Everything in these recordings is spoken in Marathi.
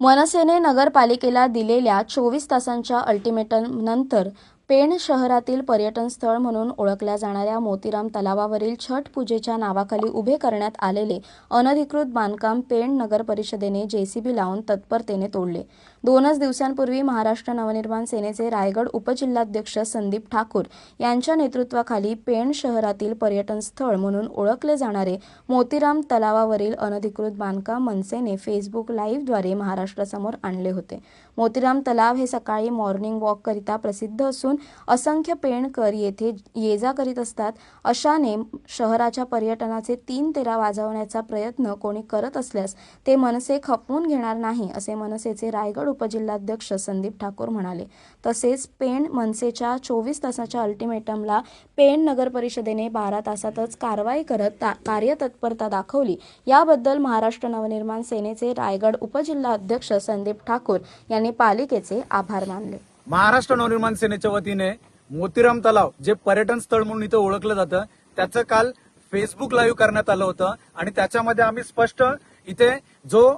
मनसेने नगरपालिकेला दिलेल्या चोवीस तासांच्या अल्टिमेटमनंतर पेण शहरातील पर्यटन स्थळ म्हणून ओळखल्या जाणाऱ्या मोतीराम तलावावरील छठ पूजेच्या नावाखाली उभे करण्यात आलेले अनधिकृत बांधकाम पेण नगर परिषदेने जेसीबी लावून तत्परतेने तोडले. दोनच दिवसांपूर्वी महाराष्ट्र नवनिर्माण सेनेचे रायगड उपजिल्हाध्यक्ष संदीप ठाकूर यांच्या नेतृत्वाखाली पेण शहरातील पर्यटन स्थळ म्हणून ओळखले जाणारे मोतीराम तलावावरील अनधिकृत बांधकाम मनसेने फेसबुक लाईव्हद्वारे महाराष्ट्रासमोर आणले होते. मोतीराम तलाव हे सकाळी मॉर्निंग वॉककरिता प्रसिद्ध असून असंख्य पेणकर येथे ये जा करीत असतात. अशाने शहराच्या पर्यटनाचे तीन तेरा वाजवण्याचा प्रयत्न कोणी करत असल्यास ते मनसे खपवून घेणार नाही असे मनसेचे रायगड उपजिल्हाध्यक्ष संदीप ठाकूर म्हणाले. तसेच पेण मनसेच्या चोवीस तासाच्या अल्टिमेटमला पेण नगर परिषदेने बारा तासातच कारवाई करत ता- कार्यतत्परता दाखवली. याबद्दल महाराष्ट्र नवनिर्माण सेनेचे रायगड उपजिल्हाध्यक्ष संदीप ठाकूर यांनी पालिकेचे आभार मानले. महाराष्ट्र नवनिर्माण सेनेच्या वतीने मोतीराम तलाव जे पर्यटन स्थळ म्हणून इथं ओळखलं जातं त्याचं काल फेसबुक लाईव्ह करण्यात आलं होतं आणि त्याच्यामध्ये आम्ही स्पष्ट इथे जो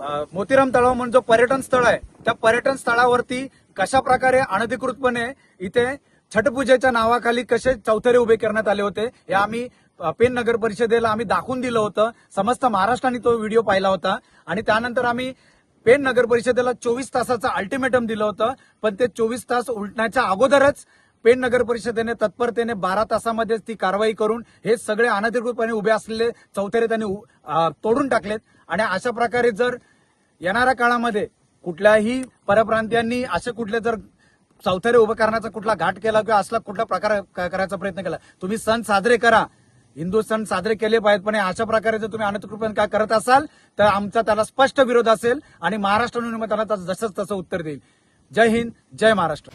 मोतीराम तलाव म्हणून जो पर्यटन स्थळ आहे त्या पर्यटन स्थळावरती कशा प्रकारे अनधिकृतपणे इथे छटपूजेच्या नावाखाली कसे चौथरे उभे करण्यात आले होते हे आम्ही पेन नगर परिषदेला आम्ही दाखवून दिलं होतं. समस्त महाराष्ट्राने तो व्हिडिओ पाहिला होता. आणि त्यानंतर आम्ही पेन नगर परिषदेला चोवीस तासाचं अल्टिमेटम दिलं होतं. पण ते चोवीस तास उलटण्याच्या अगोदरच पेन नगर परिषदेने तत्परतेने बारा तासामध्येच ती कारवाई करून हे सगळे अनधिकृतपणे उभे असलेले चौथरे त्यांनी तोडून टाकलेत. आणि अशा प्रकारे जर येणाऱ्या काळामध्ये कुठल्याही परप्रांतीयांनी असे कुठले जर चौथारे उभं करण्याचा कुठला घाट केला किंवा असला कुठला प्रकार क- करायचा प्रयत्न केला तुम्ही सण साजरे करा. हिंदू सण साजरे केले पाहिजेत पण अशा प्रकारे जर तुम्ही अनधिकृतपणे काय करत असाल तर आमचा त्याला स्पष्ट विरोध असेल आणि महाराष्ट्र निमित्तानं जसंच तसं उत्तर देईल. जय हिंद जय महाराष्ट्र.